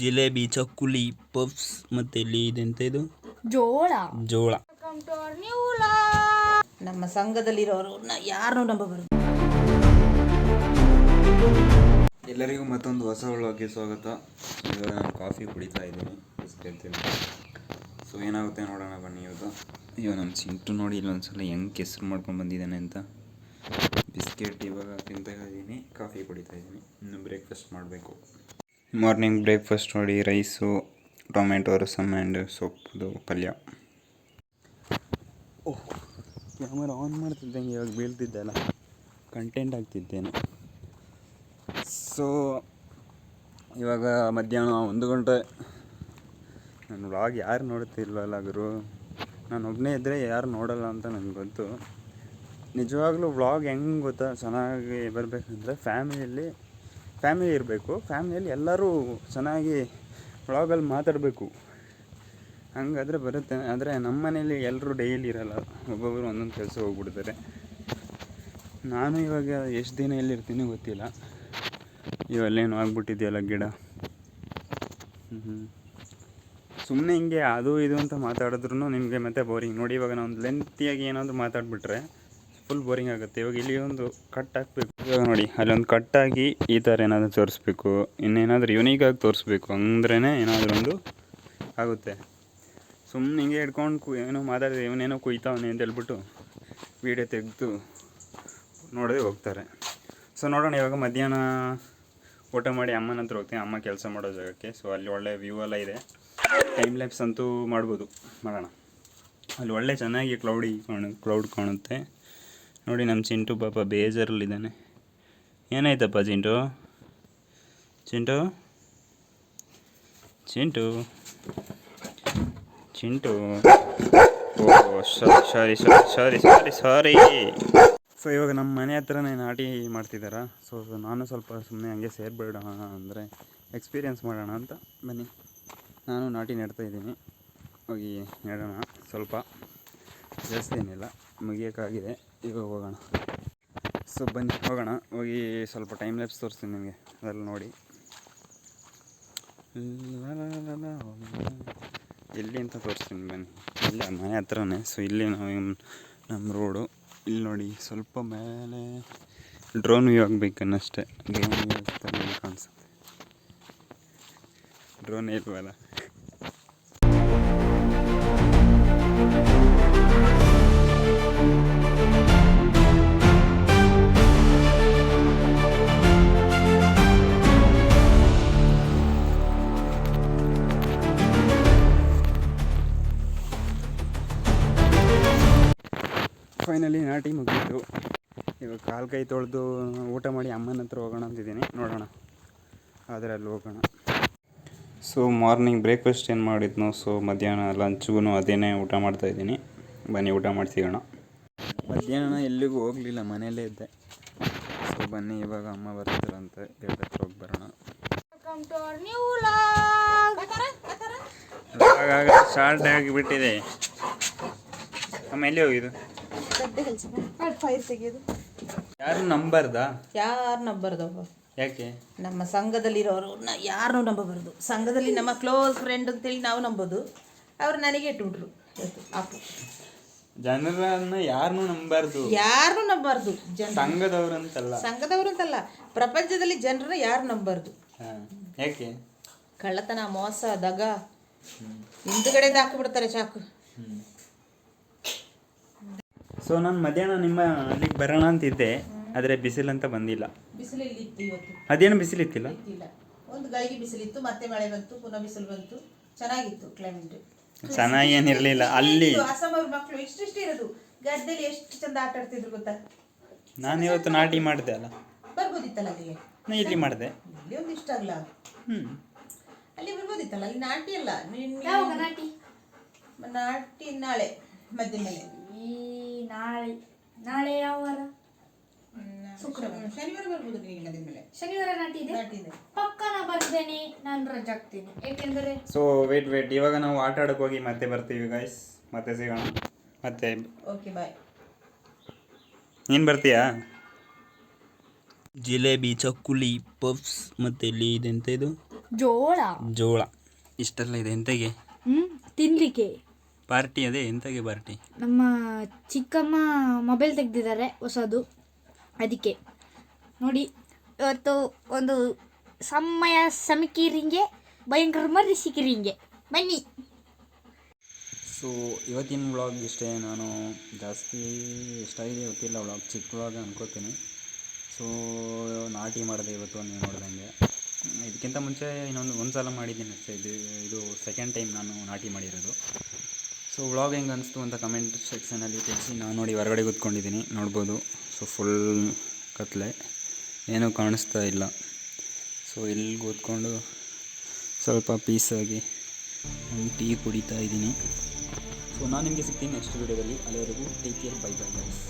ಜಿಲೇಬಿ ಚಕ್ಕುಲಿ puffs ಮತ್ತೆ ಇಲ್ಲಿ ಇದೆಂತ ಇದು? ಜೋಳ. ಜೋಳ. ನಮ್ಮ ಸಂಘದಲ್ಲಿರೋರು ಯಾರನ್ನೂ ನಂಬಬಾರದು. ಎಲ್ಲರಿಗೂ ಮತ್ತೊಂದು ಹೊಸ ಒಳಗೆ ಸ್ವಾಗತ. ಇವಾಗ ನಾನು ಕಾಫಿ ಕುಡಿತಾ ಇದ್ದೀನಿ. ಕೇಳ್ತೀನಿ. ಸೊ ಏನಾಗುತ್ತೆ ನೋಡೋಣ ಬನ್ನಿ ಇವತ್ತು. ಅಯ್ಯೋ ನಮ್ಮ ಚಿಂಟು ನೋಡಿ ಇಲ್ಲೊಂದ್ಸಲ ಹೆಂಗೆ ಕೆಸರು ಮಾಡ್ಕೊಂಡು ಬಂದಿದ್ದಾನೆ ಅಂತ. ಬಿಸ್ಕೆಟ್ ಇವಾಗ ತಿಂತಾ ಇದ್ದೀನಿ. ಕಾಫಿ ಕುಡಿತಾ ಇದ್ದೀನಿ. ಇನ್ನು ಬ್ರೇಕ್ಫಾಸ್ಟ್ ಮಾಡಬೇಕು. ಮಾರ್ನಿಂಗ್ ಬ್ರೇಕ್ಫಾಸ್ಟ್ ನೋಡಿ ರೈಸು ಟೊಮೆಟೊ ರಸಮ್ ಆ್ಯಂಡ್ ಸೊಪ್ಪು ಪಲ್ಯ. ಓಹ್ ಕ್ಯಾಮರಾ ಆನ್ ಮಾಡ್ತಿದ್ದಂಗೆ ಇವಾಗ ಬೀಳ್ತಿದ್ದೆ ಅಲ್ಲ ಕಂಟೆಂಟ್ ಆಗ್ತಿದ್ದೇನೆ. ಸೊ ಇವಾಗ ಮಧ್ಯಾಹ್ನ ಒಂದು ಗಂಟೆ. ನಾನು ವ್ಲಾಗ್ ಯಾರು ನೋಡ್ತಿಲ್ವಲ್ಲ ಗುರು? ನಾನು ಒಬ್ಬನೇ ಇದ್ದರೆ ಯಾರು ನೋಡಲ್ಲ ಅಂತ ನನಗೆ ಗೊತ್ತು. ನಿಜವಾಗ್ಲೂ ವ್ಲಾಗ್ ಹೆಂಗೆ ಗೊತ್ತಾ? ಚೆನ್ನಾಗಿ ಬರಬೇಕಂದ್ರೆ ಫ್ಯಾಮಿಲಿಯಲ್ಲಿ ಫ್ಯಾಮಿಲಿ ಇರಬೇಕು. ಫ್ಯಾಮಿಲಿಯಲ್ಲಿ ಎಲ್ಲರೂ ಚೆನ್ನಾಗಿ ವ್ಲಾಗಲ್ಲಿ ಮಾತಾಡಬೇಕು. ಹಂಗಾದ್ರೆ ಬರುತ್ತೆ. ಆದರೆ ನಮ್ಮ ಮನೇಲಿ ಎಲ್ಲರೂ ಡೈಲಿ ಇರಲ್ಲ. ಒಬ್ಬೊಬ್ಬರು ಒಂದೊಂದು ಕೆಲಸ ಹೋಗ್ಬಿಡ್ತಾರೆ. ನಾನು ಇವಾಗ ಎಷ್ಟು ದಿನ ಎಲ್ಲಿರ್ತೀನಿ ಗೊತ್ತಿಲ್ಲ. ಇವಲ್ಲೇನು ಆಗ್ಬಿಟ್ಟಿದೆಯಲ್ಲ ಗಿಡ? ಹ್ಞೂ ಸುಮ್ಮನೆ ಹಿಂಗೆ ಅದು ಇದು ಅಂತ ಮಾತಾಡಿದ್ರು ನಿಮಗೆ ಮತ್ತೆ ಬೋರಿಂಗ್ ನೋಡಿ ಇವಾಗ ನಾನು ಲೆಂತಿಯಾಗಿ ಏನಾದರೂ ಮಾತಾಡ್ಬಿಟ್ರೆ ಫುಲ್ ಬೋರಿಂಗ್ ಆಗುತ್ತೆ. ಇವಾಗ ಇಲ್ಲಿ ಒಂದು ಕಟ್ ಹಾಕ್ಬೇಕು. ಇವಾಗ ನೋಡಿ, ಅಲ್ಲೊಂದು ಕಟ್ಟಾಗಿ ಈ ಥರ ಏನಾದರೂ ತೋರಿಸ್ಬೇಕು. ಇನ್ನೇನಾದರೂ ಯುನೀಕಾಗಿ ತೋರಿಸ್ಬೇಕು ಅಂದ್ರೇ ಏನಾದರೂ ಒಂದು ಆಗುತ್ತೆ. ಸುಮ್ಮನೆ ಹಿಂಗೆ ಹಿಡ್ಕೊಂಡು ಏನೋ ಮಾತಾಡಿದ್ರೆ ಇವನೇನೋ ಕುಯ್ತಾವನೆ ಅಂತ ಹೇಳ್ಬಿಟ್ಟು ವೀಡಿಯೋ ತೆಗೆದು ನೋಡದೆ ಹೋಗ್ತಾರೆ. ಸೊ ನೋಡೋಣ, ಇವಾಗ ಮಧ್ಯಾಹ್ನ ಊಟ ಮಾಡಿ ಅಮ್ಮನ ಹತ್ರ ಹೋಗ್ತೀನಿ. ಅಮ್ಮ ಕೆಲಸ ಮಾಡೋ ಜಾಗಕ್ಕೆ. ಸೊ ಅಲ್ಲಿ ಒಳ್ಳೆ ವ್ಯೂ ಎಲ್ಲ ಇದೆ. ಟೈಮ್ ಲ್ಯಾಪ್ಸ್ ಅಂತೂ ಮಾಡ್ಬೋದು. ಮಾಡೋಣ. ಅಲ್ಲಿ ಒಳ್ಳೆ ಚೆನ್ನಾಗಿ ಕ್ಲೌಡಿ ಕಾಣ ಕ್ಲೌಡ್ ಕಾಣುತ್ತೆ. ನೋಡಿ ನಮ್ಮ ಚಿಂಟು ಪಾಪ ಬೇಜಾರಲ್ಲಿದ್ದಾನೆ. ಏನಾಯ್ತಪ್ಪ Chintu? Chintu? Chintu? Chintu? Oh sorry sorry sorry sorry. So ಇವಾಗ ನಮ್ಮ ಮನೆ ಹತ್ರನೇ ನಾಟಿ ಮಾಡ್ತಿದ್ದಾರಾ? ಸೊ ನಾನು ಸ್ವಲ್ಪ ಸುಮ್ಮನೆ ಹಂಗೆ ಸೇರಿಬಿಡೋಣ ಅಂದರೆ ಎಕ್ಸ್ಪೀರಿಯೆನ್ಸ್ ಮಾಡೋಣ ಅಂತ ಬನ್ನಿ. ನಾನು ನಾಟಿ ನೆಡ್ತಾ ಇದ್ದೀನಿ. ಹೋಗಿ ನೆಡೋಣ ಸ್ವಲ್ಪ. ಜಾಸ್ತಿ ಏನಿಲ್ಲ. ಮುಗಿಯೋಕ್ಕಾಗಿದೆ. ಇವಾಗ ಹೋಗೋಣ. ಸೊ ಬನ್ನಿ, ಹೋಗೋಣ. ಹೋಗಿ ಸ್ವಲ್ಪ ಟೈಮ್ ಲೆಪ್ಸ್ ತೋರಿಸ್ತೀನಿ ನಿಮಗೆ. ಅದೆಲ್ಲ ನೋಡಿ. ಎಲ್ಲಿ ಅಂತ ತೋರಿಸ್ತೀನಿ ಬನ್ನಿ. ಇಲ್ಲ, ಮನೆ ಹತ್ರನೇ. ಸೊ ಇಲ್ಲಿ ನಾವು ನಮ್ಮ ರೋಡು ಇಲ್ಲಿ ನೋಡಿ, ಸ್ವಲ್ಪ ಮೇಲೆ ಡ್ರೋನ್ ವ್ಯೂ ಆಗಬೇಕನ್ನಷ್ಟೇ. ಡ್ರೋನ್ ವ್ಯೂ ಕಾಣಿಸುತ್ತೆ. ಡ್ರೋನ್ ಇಲ್ವಲ್ಲ? ಫೈನಲಿ ನಾಟಿ ಮುಗೀತು. ಇವಾಗ ಕಾಲು ಕೈ ತೊಳೆದು ಊಟ ಮಾಡಿ ಅಮ್ಮನ ಹತ್ರ ಹೋಗೋಣ ಅಂತಿದ್ದೀನಿ. ನೋಡೋಣ. ಆದರೆ ಅಲ್ಲಿ ಹೋಗೋಣ. ಸೊ ಮಾರ್ನಿಂಗ್ ಬ್ರೇಕ್ಫಾಸ್ಟ್ ಏನು ಮಾಡಿದ್ನು ಸೊ ಮಧ್ಯಾಹ್ನ ಲಂಚ್ಗೂ ಅದೇನೇ ಊಟ ಮಾಡ್ತಾ ಇದ್ದೀನಿ. ಬನ್ನಿ ಊಟ ಮಾಡ್ಸಿಗೋಣ ಮಧ್ಯಾಹ್ನ ಎಲ್ಲಿಗೂ ಹೋಗಲಿಲ್ಲ ಮನೆಯಲ್ಲೇ ಇದ್ದೆ. ಸೊ ಬನ್ನಿ ಇವಾಗ ಅಮ್ಮ ಬರ್ತಾರಂತೆ ಗೇಟ್ ಹತ್ರ ಹೋಗಿ ಬರೋಣ. ಸ್ಟಾರ್ಟ್ ಆಗಿಬಿಟ್ಟಿದೆ. ಅಮ್ಮ ಎಲ್ಲಿ ಹೋಗಿದ್ದು? ಫೈರ್ ತೆಗೆಯೋದು ಯಾರು ನಂಬರ್ದ? ಯಾರು ನಂಬರ್ದಪ್ಪ ಯಾಕೆ? ನಮ್ಮ ಸಂಘದಲ್ಲಿರೋರು ಯಾರನ್ನೂ ನಂಬಬಾರದು. ಸಂಘದಲ್ಲಿ ನಮ್ಮ ಕ್ಲೋಸ್ ಫ್ರೆಂಡ್ ಅಂತೇಳಿ ನಾವು ನಂಬೋದು. ಅವ್ರು ನನಗೆ ಇಟ್ಬಿಟ್ರು ಅಪ್ಪು ಜನರನ್ನ ಯಾರನ್ನೂ ನಂಬಾರ್ದು. ಯಾರನ್ನೂ ನಂಬಾರ್ದು. ಜನ ಸಂಘದವ್ರು ಅಂತಲ್ಲ. ಸಂಘದವ್ರು ಅಂತಲ್ಲ. ಪ್ರಪಂಚದಲ್ಲಿ ಜನರನ್ನ ಯಾರು ನಂಬಾರ್ದು. ಯಾಕೆ? ಕಳ್ಳತನ ಮೋಸ ದಗ. ಹಿಂದುಗಡೆ ಹಾಕಿಬಿಡ್ತಾರೆ ಚಾಕು. ಸೊ ನಾನು ಮಧ್ಯಾಹ್ನ ನಿಮ್ಮ ಅಲ್ಲಿಗೆ ಬರೋಣ ಅಂತಿದ್ದೆ ಆದರೆ ಬಿಸಿಲಂತ ಬಂದಿಲ್ಲ. ಬಿಸಿಲಲ್ಲಿ ಇತ್ತು ಇವತ್ತು. ಅದೇನು ಬಿಸಿಲಿತ್ತಿಲ್ಲ ಇತ್ತಿಲ್ಲ ಒಂದು ಗಳಿಗೆ ಬಿಸಿಲಿತ್ತು ಮತ್ತೆ ಮಳೆ ಬಂತು ಪುನಃ ಬಿಸಿಲು ಬಂತು. ಚೆನ್ನಾಗಿತ್ತು ಕ್ಲೈಮೇಟ್ ಚೆನ್ನಾಗಿ ಏನಿರಲಿಲ್ಲ ಅಲ್ಲಿ. ಅಸಮ ಮಕ್ಕಳು ಇಷ್ಟಿಷ್ಟೇ ಇರೋದು. ಗದ್ದೆಲಿ ಎಷ್ಟು ಚಂದ ಆಟ ಆಡ್ತಿದ್ರು ಗೊತ್ತಾ? ನಾನು ಇವತ್ತು ನಾಟಿ ಮಾಡಿದೆ ಅಲ್ಲ. ಬರ್ಬೋದಿತ್ತಲ್ಲ ಅಲ್ಲಿಗೆ? ನಾ ಇಲ್ಲಿ ಮಾಡಿದೆ. ಇಲ್ಲಿ ಒಂದು ಇಷ್ಟ ಆಗಲ್ಲ ಹ್ಞೂ ಅಲ್ಲಿ ಬರ್ಬೋದಿತ್ತಲ್ಲ? ಅಲ್ಲಿ ನಾಟಿ ಅಲ್ಲ. ನಿನ್- ನಾಟಿ? ನಾಟಿ ನಾಳೆ ಮಧ್ಯ ಮೇಲೆ. ಈ ನಾಳೆ ನಾಳೆ ಯಾವ ವಾರ? ಶುಕ್ರವಾರ. ಶನಿವಾರ. ಬರ್ಬೋದು ನಿನಗೆ ಮಧ್ಯ ಮೇಲೆ ಶನಿವಾರ ನಾಟಿ ಇದೆ? ನಾಟಿ ಇದೆ ಪಕ್ಕ ನಾ ಬರ್ತೇನೆ ನಾನು ರಜೆ ಹಾಕ್ತೀನಿ. ಏಕೆಂದರೆ ಸೊ ವೇಟ್ ವೇಟ್ ಇವಾಗ ನಾವು ಆಟ ಹೋಗಿ ಮತ್ತೆ ಬರ್ತೀವಿ ಗಾಯ್ಸ್ ಮತ್ತೆ ಸಿಗೋಣ. ಮತ್ತೆ ಓಕೆ ಬಾಯ್ ನೀನು ಬರ್ತೀಯಾ? ಜಿಲೇಬಿ ಚಕ್ಕುಲಿ ಪಫ್ಸ್ ಮತ್ತೆ ಇಲ್ಲಿ ಇದೆ ಇದು? ಜೋಳ. ಜೋಳ. ಇಷ್ಟೆಲ್ಲ ಇದೆ. ಎಂತೆಗೆ? ಹ್ಮ್ ತಿನ್ಲಿಕ್ಕೆ. ಪಾರ್ಟಿ ಅದೇ? ಎಂತಗೆ ಪಾರ್ಟಿ? ನಮ್ಮ ಚಿಕ್ಕಮ್ಮ ಮೊಬೈಲ್ ತೆಗೆದಿದ್ದಾರೆ ಹೊಸದು. ಅದಕ್ಕೆ. ನೋಡಿ ಇವತ್ತು ಒಂದು ಸಮಯ ಸಮಿಕಿರಿಂಗೆ ಭಯಂಕರ ಮರಿ ಸಿಕ್ಕಿರಿಂಗೆ. ಬನ್ನಿ. ಸೊ ಇವತ್ತಿನ ವ್ಲಾಗ್ ಇಷ್ಟೇ. ನಾನು ಜಾಸ್ತಿ ಎಷ್ಟಾಗಿದೆ ಗೊತ್ತಿಲ್ಲ ವ್ಲಾಗ್ ಚಿಕ್ಕ ವ್ಲಾಗ್ ಅನ್ಕೋತೀನಿ. ಸೊ ನಾಟಿ ಮಾಡಿದೆ ಇವತ್ತು ನೀವು ನೋಡ್ದಂಗೆ. ಇದಕ್ಕಿಂತ ಮುಂಚೆ ಇನ್ನೊಂದು ಒಂದು ಸಲ ಮಾಡಿದ್ದೀನಿ ಅಷ್ಟೇ. ಇದು ಇದು ಸೆಕೆಂಡ್ ಟೈಮ್ ನಾನು ನಾಟಿ ಮಾಡಿರೋದು. ಸೊ ವ್ಲಾಗ್ ಹೆಂಗೆ ಅನಿಸ್ತು ಅಂತ ಕಮೆಂಟ್ ಸೆಕ್ಷನಲ್ಲಿ ತಿಳಿಸಿ. ನಾನು ನೋಡಿ ಹೊರಗಡೆ ಕೂತ್ಕೊಂಡಿದ್ದೀನಿ. ನೋಡ್ಬೋದು. ಸೊ ಫುಲ್ ಕತ್ಲೆ. ಏನೂ ಕಾಣಿಸ್ತಾ ಇಲ್ಲ. ಸೊ ಇಲ್ಲಿ ಕೂತ್ಕೊಂಡು ಸ್ವಲ್ಪ ಪೀಸಾಗಿ ಟೀ ಕುಡಿತಾ ಇದ್ದೀನಿ. ಸೊ ನಾನು ನಿಮಗೆ ಸಿಗ್ತೀನಿ ನೆಕ್ಸ್ಟ್ ವೀಡಿಯೋದಲ್ಲಿ ಅಲ್ಲಿವರೆಗೂ take care bye bye guys